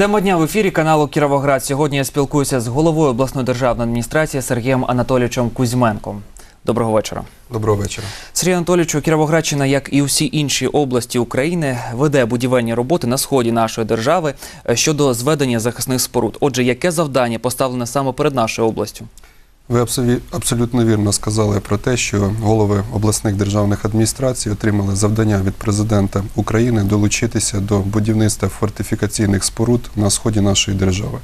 Тема дня в ефірі каналу Кіровоград. Сьогодні я спілкуюся з головою обласної державної адміністрації Сергієм Анатолійовичем Кузьменком. Доброго вечора. Доброго вечора. Сергій Анатолійовичу, Кіровоградщина, як і усі інші області України, веде будівельні роботи на сході нашої держави е, щодо зведення захисних споруд. Отже, яке завдання поставлене саме перед нашою областю? Ви абсолю- абсолютно вірно сказали про те, що голови обласних державних адміністрацій отримали завдання від президента України долучитися до будівництва фортифікаційних споруд на сході нашої держави.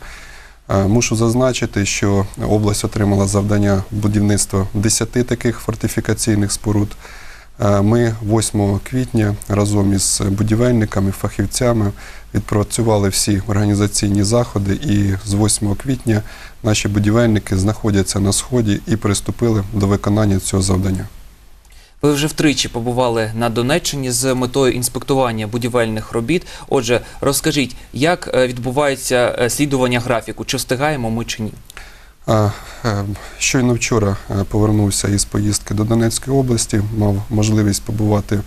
Е, Мушу зазначити, що область отримала завдання будівництва 10 таких фортифікаційних споруд. Е, Ми 8 квітня разом із будівельниками, фахівцями відпрацювали всі організаційні заходи, і з 8 квітня наші будівельники знаходяться на сході і приступили до виконання цього завдання. Ви вже втричі побували на Донеччині з метою інспектування будівельних робіт. Отже, розкажіть, як е, відбувається е, слідування графіку? Чи встигаємо ми чи ні? Е, Щойно вчора е, повернувся із поїздки до Донецької області, мав можливість побувати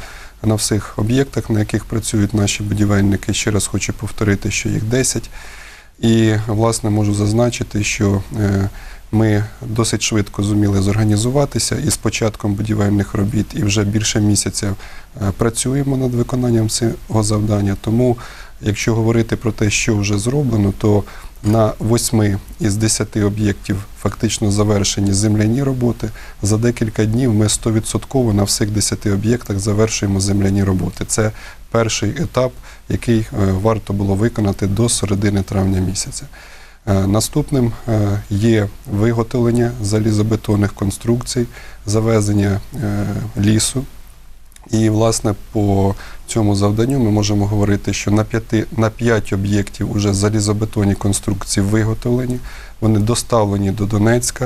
на всіх об'єктах, на яких працюють наші будівельники. Ще раз хочу повторити, що їх 10. І, власне, можу зазначити, що е, ми досить швидко зуміли зорганізуватися і з початком будівельних робіт, і вже більше місяця працюємо над виконанням цього завдання. Тому, якщо говорити про те, що вже зроблено, то на восьми із десяти об'єктів фактично завершені земляні роботи. За декілька днів ми 100% на всіх 10 об'єктах завершуємо земляні роботи. Це перший етап, який е, варто було виконати до середини травня місяця. Е, Наступним е, є виготовлення залізобетонних конструкцій, завезення лісу. І, власне, по цьому завданню ми можемо говорити, що на п'яти на п'ять об'єктів уже залізобетонні конструкції виготовлені, вони доставлені до Донецька.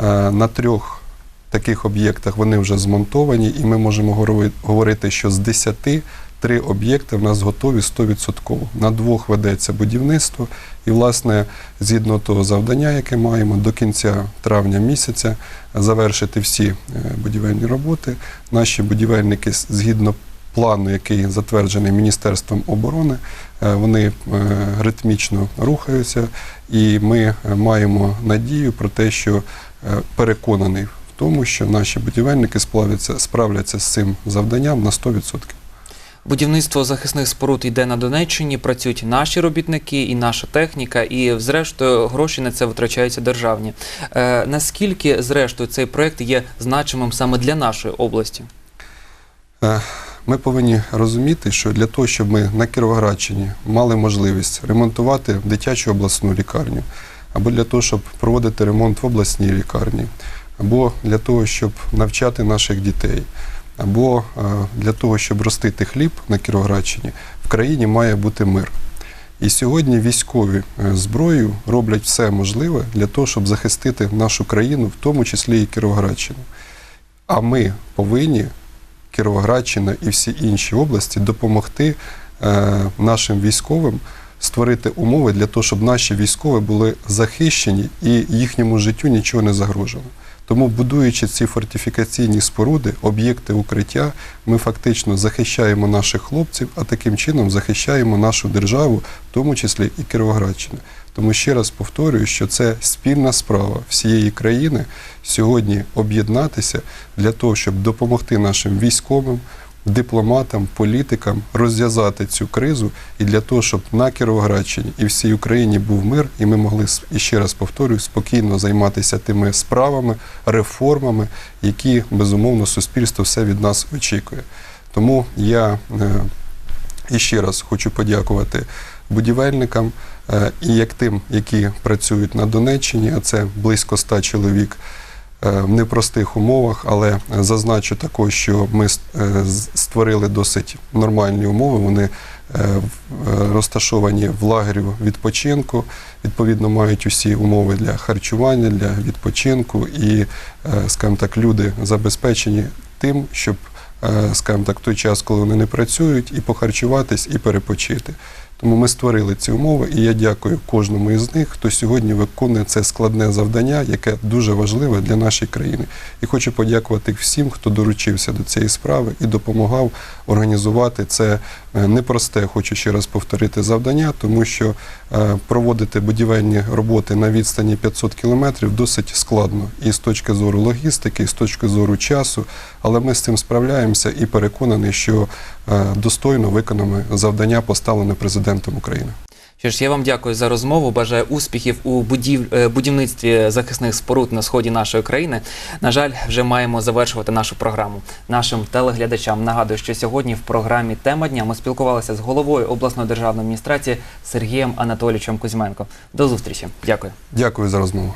Е, На трьох таких об'єктах вони вже змонтовані, і ми можемо говори- говорити, що з 10 три об'єкти в нас готові 100%. На двох ведеться будівництво, і, власне, згідно того завдання, яке маємо, до кінця травня місяця завершити всі е, будівельні роботи. Наші будівельники згідно плану, який затверджений Міністерством оборони, е, вони е, ритмічно рухаються, і ми маємо надію про те, що переконаний в тому, що наші будівельники справляться, справляться з цим завданням на 100%. Будівництво захисних споруд йде на Донеччині, працюють наші робітники і наша техніка, і зрештою гроші на це витрачаються державні. Е, наскільки, зрештою, цей проект є значимим саме для нашої області? Е, Ми повинні розуміти, що для того, щоб ми на Кіровоградщині мали можливість ремонтувати дитячу обласну лікарню, або для того, щоб проводити ремонт в обласній лікарні, або для того, щоб навчати наших дітей, або е, для того, щоб ростити хліб на Кіровоградщині, в країні має бути мир. І сьогодні військові е, зброєю роблять все можливе для того, щоб захистити нашу країну, в тому числі і Кіровоградщину. А ми повинні Кіровоградщина і всі інші області допомогти е, нашим військовим створити умови для того, щоб наші військові були захищені і їхньому життю нічого не загрожувало. Тому, будуючи ці фортифікаційні споруди, об'єкти укриття, ми фактично захищаємо наших хлопців, а таким чином захищаємо нашу державу, в тому числі і Кіровоградщину. Тому ще раз повторюю, що це спільна справа всієї країни сьогодні об'єднатися для того, щоб допомогти нашим військовим, дипломатам, політикам розв'язати цю кризу і для того, щоб на Кіровоградщині і всій Україні був мир, і ми могли і ще раз повторюю, спокійно займатися тими справами, реформами, які безумовно суспільство все від нас очікує. Тому я е, і ще раз хочу подякувати будівельникам е, і як тим, які працюють на Донеччині, а це близько ста чоловік в непростих умовах, але зазначу також, що ми е, створили досить нормальні умови. Вони е, е, розташовані в лагерю відпочинку, відповідно мають усі умови для харчування, для відпочинку, і, е, скажімо так, люди забезпечені тим, щоб е, скажімо так, той час, коли вони не працюють, і похарчуватись, і перепочити. Тому ми створили ці умови, і я дякую кожному із них, хто сьогодні виконує це складне завдання, яке дуже важливе для нашої країни. І хочу подякувати всім, хто доручився до цієї справи і допомагав організувати це е, непросте, хочу ще раз повторити завдання, тому що е, проводити будівельні роботи на відстані 500 кілометрів досить складно і з точки зору логістики, і з точки зору часу. Але ми з цим справляємося і переконаний, що е, достойно виконаємо завдання, поставлене президентом України. Що ж, я вам дякую за розмову. Бажаю успіхів у будів... е, будівництві захисних споруд на сході нашої країни. На жаль, вже маємо завершувати нашу програму. Нашим телеглядачам нагадую, що сьогодні в програмі Тема дня ми спілкувалися з головою обласної державної адміністрації Сергієм Анатолійовичем Кузьменко. До зустрічі. Дякую. Дякую за розмову.